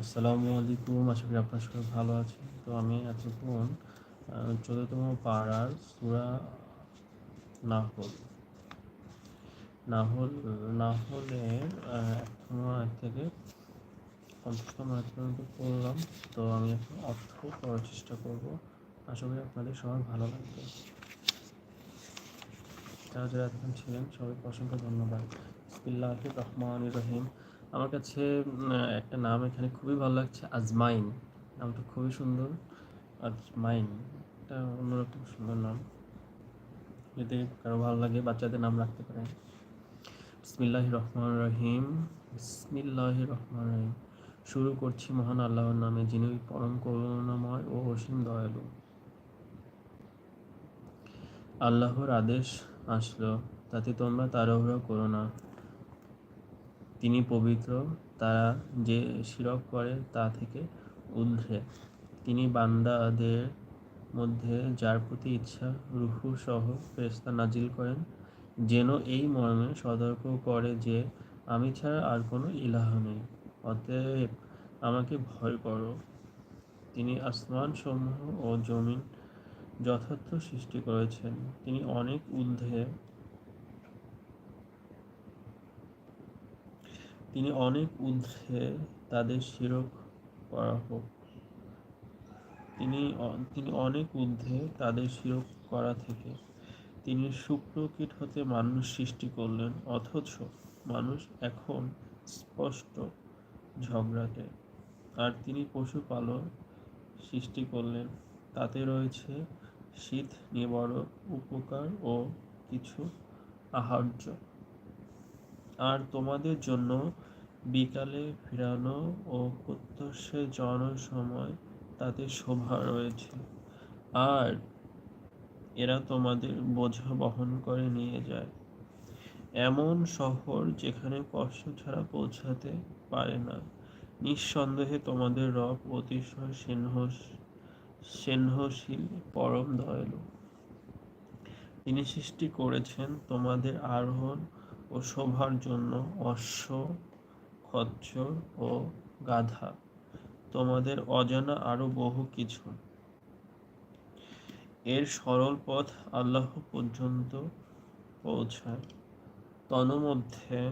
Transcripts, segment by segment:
আসসালামু আলাইকুম, আশা করি আপনার সবাই ভালো আছেন। তো আমি এতক্ষণ চোদ্দতম পাড়ার সুরা নাহল। নাহল, নাহলের থেকে পঞ্চাশতম পর্যন্ত পড়লাম। তো আমি এখন অর্থ করার চেষ্টা করব। আশা করি আপনাদের সবার ভালো লাগবে। যারা যারা এতক্ষণ ছিলেন, সবাইকে অসংখ্য ধন্যবাদ। বিসমিল্লাহ রহমান রহিম। আমার কাছে একটা নাম এখানে খুবই ভালো লাগছে, আজমাইন। নামটা খুবই সুন্দর। আজমাইন। এটা অন্যরকম সুন্দর নাম। যদি কারও ভালো লাগে, বাচ্চাদের নাম রাখতে পারেন। বিসমিল্লাহ রহমান রহিম। বিসমিল্লাহ রহমান রহিম। শুরু করছি মহান আল্লাহর নামে, যিনি পরম করুণাময় ও অসীম দয়ালু। আল্লাহর আদেশ আসলো, তাতে তোমরা তাড়াহুড়ো করো না। তিনি পবিত্র, তারা যে শিরক করে তা থেকে ঊর্ধ্বে তিনি বান্দাদের মধ্যে যার প্রতি ইচ্ছা রুহু সহ ফেরেশতা নাজিল করেন, যেন এই মর্মে সতর্ক করে যে, আমি ছাড়া আর কোনো ইলাহ নেই, অতএব আমাকে ভয় করো। তিনি আসমান সমূহ ও জমিন যথার্থ সৃষ্টি করেছেন। তিনি অনেক ঊর্ধ্বে তিনি অনেক ঊর্ধ্বে তাদের শিরক করা হোক। তিনি তিনি অনেক ঊর্ধ্বে তাদের শিরক করা থেকে। তিনি শুক্রকীট হতে মানুষ সৃষ্টি করলেন, অথচ মানুষ এখন স্পষ্ট ঝগড়াটে। আর তিনি পশুপালন সৃষ্টি করলেন, তাতে রয়েছে শীত নিবারক উপকার ও কিছু আহার্য। আর তোমাদের জন্য বিকালে ফিরানো ও প্রত্যুষে জড়ানোর সময় তাতে শোভা রয়েছে। আর এরা তোমাদের বোঝা বহন করে নিয়ে যায়। এমন শহর যেখানে কষ্ট ছাড়া পৌঁছাতে পারে না। নিঃসন্দেহে তোমাদের রব অতিশয় সিংহ সিংহশীল পরম দয়ালু। তিনি সৃষ্টি করেছেন তোমাদের আরোহণ ও শোভার জন্য অশ্ব, খচ্চর ও গাধা। তোমাদের অজানা আরও বহু কিছু। এর সরল পথ আল্লাহ পর্যন্ত পৌঁছায়। তন্মধ্যে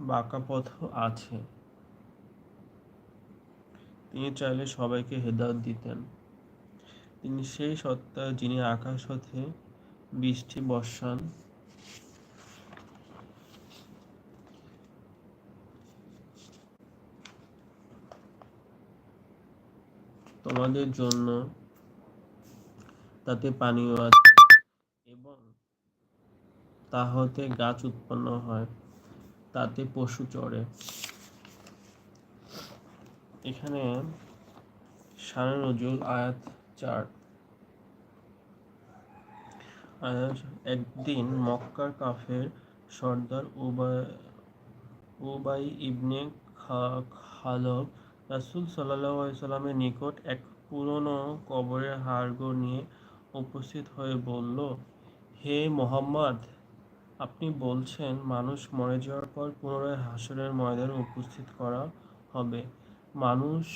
বাঁকা পথ আছে। তিনি চাইলে সবাইকে হেদায়ত দিতেন। তিনি সেই সত্তা যিনি আকাশ হতে বৃষ্টি বর্ষান তোমাদের জন্য তাতে পানীয় আছে এবং তা হতে গাছ উৎপন্ন হয়, তাতে পশু চড়ে। এখানে সারা নজরুল আয়াত চার। একদিন মক্কার কাফের সর্দার উবাই ইবনে খালব রাসুল সাল্লাহ সাল্লামের নিকট এক পুরনো কবরের হাড়গোড় নিয়ে উপস্থিত হয়ে বলল, হে মোহাম্মদ, আপনি বলছেন মানুষ মরে যাওয়ার পর পুনরায় হাসরের ময়দানে উপস্থিত করা হবে। মানুষ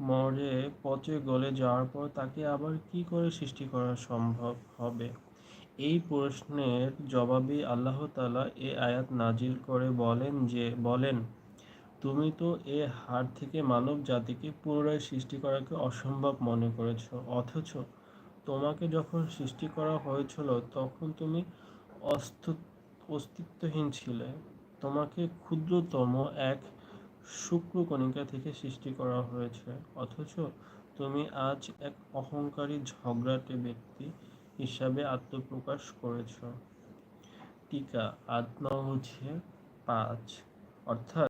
মরে পচে গলে যাওয়ার পর তাকে আবার কি করে সৃষ্টি করা সম্ভব হবে? এই প্রশ্নের জবাবে আল্লাহ তালা এ আয়াত নাজিল করে বলেন যে, বলেন, তুমি তো এ হার থেকে মানব জাতিকে পুনরায় সৃষ্টি করাকে অসম্ভব মনে করেছ, অথচ তোমাকে যখন সৃষ্টি করা হয়েছিল তখন তুমি অস্তিত্বহীন ছিলে। তোমাকে ক্ষুদ্রতম এক শুক্রকণিকা থেকে সৃষ্টি করা হয়েছে, অথচ তুমি আজ এক অহংকারী ঝগড়াটে ব্যক্তি হিসাবে আত্মপ্রকাশ করেছ। টিকা আত্মা হচ্ছে পাঁচ। অর্থাৎ